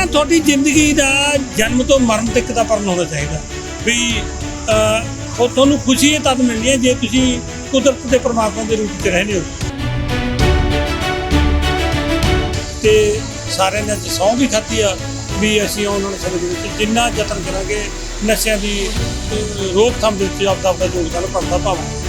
ਤਾਂ ਤੁਹਾਡੀ ਜ਼ਿੰਦਗੀ ਦਾ ਜਨਮ ਤੋਂ ਮਰਨ ਤੱਕ ਦਾ ਪਰਨ ਹੋਣਾ ਚਾਹੀਦਾ। ਵੀ ਉਹ ਤੁਹਾਨੂੰ ਖੁਸ਼ੀ ਇਹ ਤਦ ਮਿਲਣੀ ਹੈ ਜੇ ਤੁਸੀਂ ਕੁਦਰਤ ਦੇ ਪਰਮਾਤਮਾ ਦੇ ਰੂਪ 'ਚ ਰਹਿੰਦੇ ਹੋ। ਤੇ ਸਾਰਿਆਂ ਨੇ ਅੱਜ ਸਹੁੰ ਵੀ ਖਾਧੀ ਆ ਵੀ ਅਸੀਂ ਆਉਣ ਵਾਲੇ ਸਮੇਂ ਦੇ ਵਿੱਚ ਜਿੰਨਾ ਯਤਨ ਕਰਾਂਗੇ ਨਸ਼ਿਆਂ ਦੀ ਅਹ, ਰੋਕਥਾਮ ਦੇ ਵਿੱਚ ਆਪਦਾ ਆਪਦਾ ਯੋਗਦਾਨ ਪਾਉਂਦਾ ਪਾਵਾਂ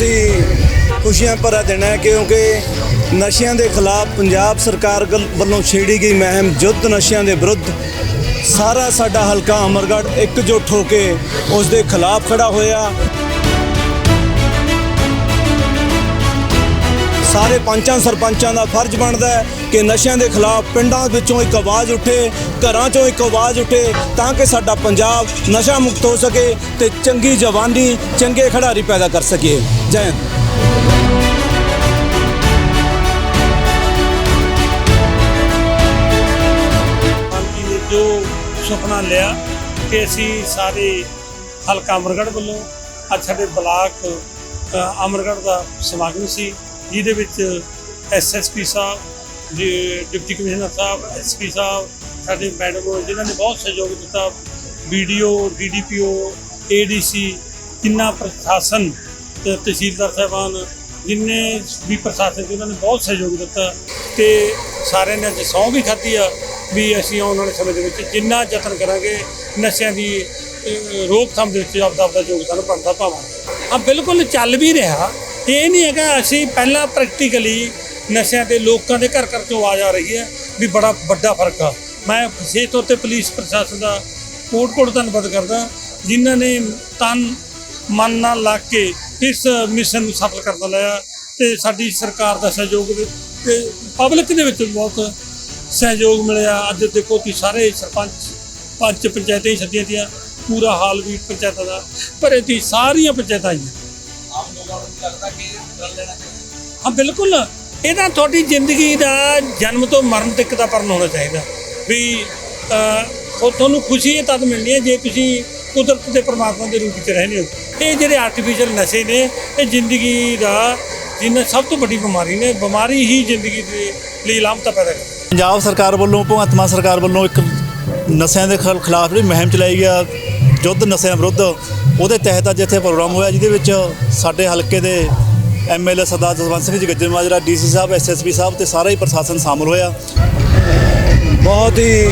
ਬਹੁਤ ਹੀ ਖੁਸ਼ੀਆਂ ਭਰਾ ਦਿਨ ਹੈ ਕਿਉਂਕਿ ਨਸ਼ਿਆਂ ਦੇ ਖਿਲਾਫ ਪੰਜਾਬ ਸਰਕਾਰ ਗਲ- ਵੱਲੋਂ ਛੇੜੀ ਗਈ ਮਹਿਮ ਯੁੱਧ ਨਸ਼ਿਆਂ ਦੇ ਵਿਰੁੱਧ ਸਾਰਾ ਸਾਡਾ ਹਲਕਾ ਅਮਰਗੜ੍ਹ ਇਕਜੁੱਟ ਹੋ ਕੇ ਉਸ ਦੇ ਖਿਲਾਫ ਖੜਾ ਹੋਇਆ। ਸਾਰੇ ਪੰਚਾਂ ਸਰਪੰਚਾਂ ਦਾ ਫਰਜ਼ ਬਣਦਾ ਹੈ ਕਿ ਨਸ਼ਿਆਂ ਦੇ ਖਿਲਾਫ ਪਿੰਡਾਂ ਵਿੱਚੋਂ ਇੱਕ ਆਵਾਜ਼ ਉੱਠੇ ਘਰਾਂ 'ਚੋਂ ਇੱਕ ਆਵਾਜ਼ ਉੱਠੇ ਤਾਂ ਕਿ ਸਾਡਾ ਪੰਜਾਬ ਨਸ਼ਾ ਮੁਕਤ ਹੋ ਸਕੇ ਤੇ ਚੰਗੀ ਜਵਾਨੀ ਚੰਗੇ ਖਿਡਾਰੀ ਪੈਦਾ ਕਰ ਸਕੀਏ। ਜੈ ਹਿੰਦ। ਜੀ ਨੇ ਜੋ ਸੁਪਨਾ ਲਿਆ ਕਿ ਅਸੀਂ ਸਾਰੇ ਹਲਕਾ ਅਮਰਗੜ੍ਹ ਵੱਲੋਂ ਅੱਜ ਸਾਡੇ ਬਲਾਕ ਅ, ਅਮਰਗੜ੍ਹ ਦਾ ਸਮਾਗਮ ਸੀ। ਜਿਹਦੇ ਵਿੱਚ SSP sahib ji, deputy commissioner sahib SP sahib, ਸਾਡੇ ਮੈਡਮ ਜਿਨ੍ਹਾਂ ਨੇ ਬਹੁਤ ਸਹਿਯੋਗ ਦਿੱਤਾ। ਵੀਡੀਓ ਡੀਡੀਪੀਓ ਏਡੀਸੀ ਜਿੰਨਾ ਪ੍ਰਸ਼ਾਸਨ ਤੇ ਤਹਿਸੀਲਦਾਰ ਸਾਹਿਬਾਨ, ਜਿੰਨੇ ਵੀ ਪ੍ਰਸ਼ਾਸਨ ਸੀ, ਉਹਨਾਂ ਨੇ ਬਹੁਤ ਸਹਿਯੋਗ ਦਿੱਤਾ ਤੇ ਸਾਰਿਆਂ ਨੇ ਅੱਜ ਸਹੁੰ ਵੀ ਖਾਧੀ ਆ ਵੀ ਅਸੀਂ ਆਉਣ ਵਾਲੇ ਸਮੇਂ ਦੇ ਵਿੱਚ ਜਿੰਨਾ ਯਤਨ ਕਰਾਂਗੇ, ਨਸ਼ਿਆਂ ਦੀ ਰੋਕਥਾਮ ਦੇ ਵਿੱਚ ਆਪਦਾ ਆਪਦਾ ਯੋਗਦਾਨ ਬਣਦਾ ਪਾਵਾਂਗੇ। ਆ ਬਿਲਕੁਲ ਚੱਲ ਵੀ ਰਿਹਾ। ਇਹ ਨਹੀਂ ਹੈਗਾ, ਅਸੀਂ ਪਹਿਲਾਂ ਪ੍ਰੈਕਟੀਕਲੀ ਨਸ਼ਿਆਂ ਦੇ ਲੋਕਾਂ ਦੇ ਘਰ ਘਰ ਤੋਂ ਆਵਾਜ਼ ਆ ਰਹੀ ਹੈ ਵੀ ਬੜਾ ਵੱਡਾ ਫ਼ਰਕ ਆ। ਮੈਂ ਵਿਸ਼ੇਸ਼ ਤੌਰ ਤੇ ਪੁਲਿਸ ਪ੍ਰਸ਼ਾਸਨ ਦਾ ਕੋਟ ਕੋਟ ਧੰਨਵਾਦ ਕਰਦਾ ਜਿਨ੍ਹਾਂ ਨੇ ਤਨ ਮਨ ਨਾਲ ਲਾ ਕੇ ਇਸ ਮਿਸ਼ਨ ਨੂੰ ਸਫਲ ਕਰਨ ਲਿਆ ਤੇ ਸਾਡੀ ਸਰਕਾਰ ਦਾ ਸਹਿਯੋਗ ਤੇ ਪਬਲਿਕ ਦੇ ਵਿੱਚ ਬਹੁਤ ਸਹਿਯੋਗ ਮਿਲਿਆ। ਅੱਜ ਦੇਖੋ ਕਿ ਸਾਰੇ ਸਰਪੰਚ ਪੰਚ ਪੰਚਾਇਤਾਂ ਹੀ ਸੱਦੀਆਂ ਤੀਆਂ ਪੂਰਾ ਹਾਲ ਵੀ ਪੰਚਾਇਤਾਂ ਦਾ। ਭਰੇ ਤੀ ਸਾਰੀਆਂ ਪੰਚਾਇਤਾਂ ਆਈਆਂ ਹਾਂ ਬਿਲਕੁਲ। ਇਹ ਤਾਂ ਤੁਹਾਡੀ ਜ਼ਿੰਦਗੀ ਦਾ ਜਨਮ ਤੋਂ ਮਰਨ ਤੱਕ ਦਾ ਪਰਨ ਹੋਣਾ ਚਾਹੀਦਾ। ਵੀ ਉਹ ਤੁਹਾਨੂੰ ਖੁਸ਼ੀ ਇਹ ਤਦ ਮਿਲਣੀ ਹੈ ਜੇ ਤੁਸੀਂ ਕੁਦਰਤ ਦੇ ਪਰਮਾਤਮਾ ਦੇ ਰੂਪ 'ਚ ਰਹਿੰਦੇ ਹੋ। ਇਹ ਜਿਹੜੇ ਆਰਟੀਫੀਸ਼ੀਅਲ ਨਸ਼ੇ ਨੇ, ਇਹ ਜ਼ਿੰਦਗੀ ਦਾ ਜਿੰਨਾ ਸਭ ਤੋਂ ਵੱਡੀ ਬਿਮਾਰੀ ਨੇ, ਬਿਮਾਰੀ ਹੀ ਜ਼ਿੰਦਗੀ ਦੇ ਲਈ ਲਾਮਤਾ ਪੈਦਾ ਕਰਦੀ ਪੰਜਾਬ ਸਰਕਾਰ ਵੱਲੋਂ, ਭਗਵੰਤ ਮਾਨ ਸਰਕਾਰ ਵੱਲੋਂ ਇੱਕ ਨਸ਼ਿਆਂ ਦੇ ਖਿਲ- ਖਿਲਾਫ ਜਿਹੜੀ ਮੁਹਿੰਮ ਚਲਾਈ ਗਿਆ ਯੁੱਧ ਨਸ਼ਿਆਂ ਵਿਰੁੱਧ, ਉਹਦੇ ਤਹਿਤ ਅੱਜ ਇੱਥੇ ਪ੍ਰੋਗਰਾਮ ਹੋਇਆ, ਜਿਹਦੇ ਵਿੱਚ ਸਾਡੇ ਹਲਕੇ ਦੇ ਐਮਐਲਏ ਸਰਦਾਰ ਜਸਵੰਤ ਸਿੰਘ ਜੀ ਗੱਜਰ ਮਾਜਰਾ ਡੀਸੀ ਸਾਹਿਬ ਐਸਐਸਪੀ ਸਾਹਿਬ ਤੇ ਸਾਰਾ ਹੀ ਪ੍ਰਸ਼ਾਸਨ ਸ਼ਾਮਲ ਹੋਇਆ। ਬਹੁਤ ਹੀ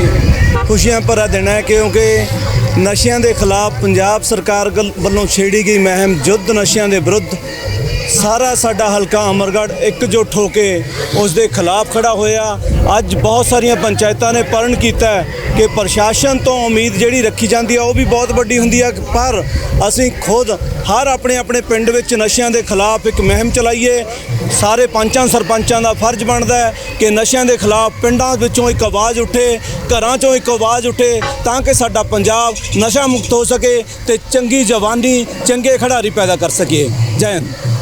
ਖੁਸ਼ੀਆਂ ਭਰਾ ਦਿਨ ਹੈ ਕਿਉਂਕਿ ਨਸ਼ਿਆਂ ਦੇ ਖਿਲਾਫ ਪੰਜਾਬ ਸਰਕਾਰ ਗਲ- ਵੱਲੋਂ ਛੇੜੀ ਗਈ ਮਹਿਮ ਯੁੱਧ ਨਸ਼ਿਆਂ ਦੇ ਵਿਰੁੱਧ ਸਾਰਾ ਸਾਡਾ ਹਲਕਾ ਅਮਰਗੜ੍ਹ ਇਕਜੁੱਟ ਹੋ ਕੇ ਉਸ ਦੇ ਖਿਲਾਫ ਖੜਾ ਹੋਇਆ। ਅੱਜ ਬਹੁਤ ਸਾਰੀਆਂ ਪੰਚਾਇਤਾਂ ਨੇ ਪਰਨ ਕੀਤਾ ਕਿ ਪ੍ਰਸ਼ਾਸਨ ਤੋਂ ਉਮੀਦ ਜਿਹੜੀ ਰੱਖੀ ਜਾਂਦੀ ਆ, ਉਹ ਵੀ ਬਹੁਤ ਵੱਡੀ ਹੁੰਦੀ ਹੈ ਪਰ ਅਸੀਂ ਖੁਦ ਹਰ ਆਪਣੇ ਆਪਣੇ ਪਿੰਡ ਵਿੱਚ ਨਸ਼ਿਆਂ ਦੇ ਖਿਲਾਫ ਇੱਕ ਮੁਹਿੰਮ ਚਲਾਈਏ। ਸਾਰੇ ਪੰਚਾਂ ਸਰਪੰਚਾਂ ਦਾ ਫਰਜ਼ ਬਣਦਾ ਹੈ ਕਿ ਨਸ਼ਿਆਂ ਦੇ ਖਿਲਾਫ ਪਿੰਡਾਂ ਵਿੱਚੋਂ ਇੱਕ ਆਵਾਜ਼ ਉੱਠੇ, ਘਰਾਂ 'ਚੋਂ ਇੱਕ ਆਵਾਜ਼ ਉੱਠੇ ਤਾਂ ਕਿ ਸਾਡਾ ਪੰਜਾਬ ਨਸ਼ਾ ਮੁਕਤ ਹੋ ਸਕੇ ਤੇ ਚੰਗੀ ਜਵਾਨੀ, ਚੰਗੇ ਖਿਡਾਰੀ ਪੈਦਾ ਕਰ ਸਕੀਏ। ਜੈ ਹਿੰਦ।